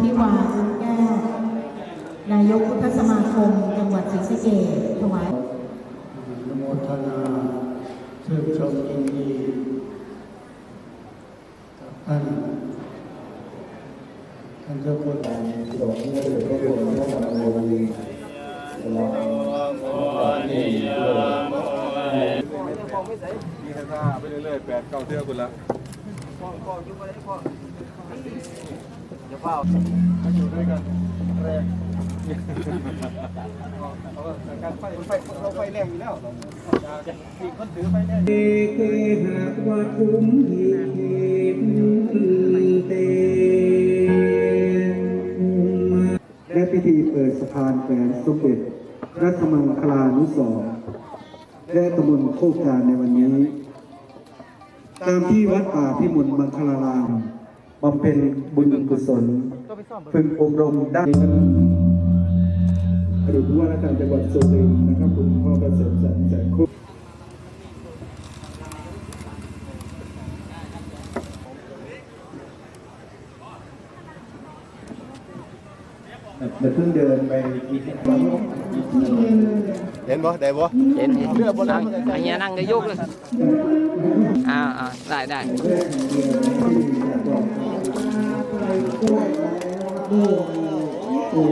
ที่วาบุญแก้วนายกพุทธสมาคม จังหวัดศรีสะเกษถวาย ชื่นชมยินดีกับท่านท่านเจ้าคุณหลวงพ่อเดชพระคุณพระธรรมโมลีตลอดมีให้หน้าไปเรื่อยๆแปดเก้าเที่ยวคุณละอยู่ด้วยกันแรงกาไฟไฟ เราไฟแรงอยู่แล้วมีคนถือไฟแรงเกหากว่าคุ้มหิเตและพิธีเปิดสะพานแขวนสมเด็จรัชมังคลานุสรณ์และตำบลโคกจานในวันนี้ ตามที่วัดป่าพิมลมังคลารามบำเพ็ญบุญกุศล ฝึกอบรมด้าน อดีตผู้ว่าราชการจังหวัดสุรินทร์นะครับคุณพ่อประเสริฐสันแสนคุเดี๋ยวเพิ่งเดินไปเห็นบ่ได้บ่เห็นเห็นเรือบนนั่งอันนี้นั่งได้ยกเลยอ่าอ่าได้ได้โอ้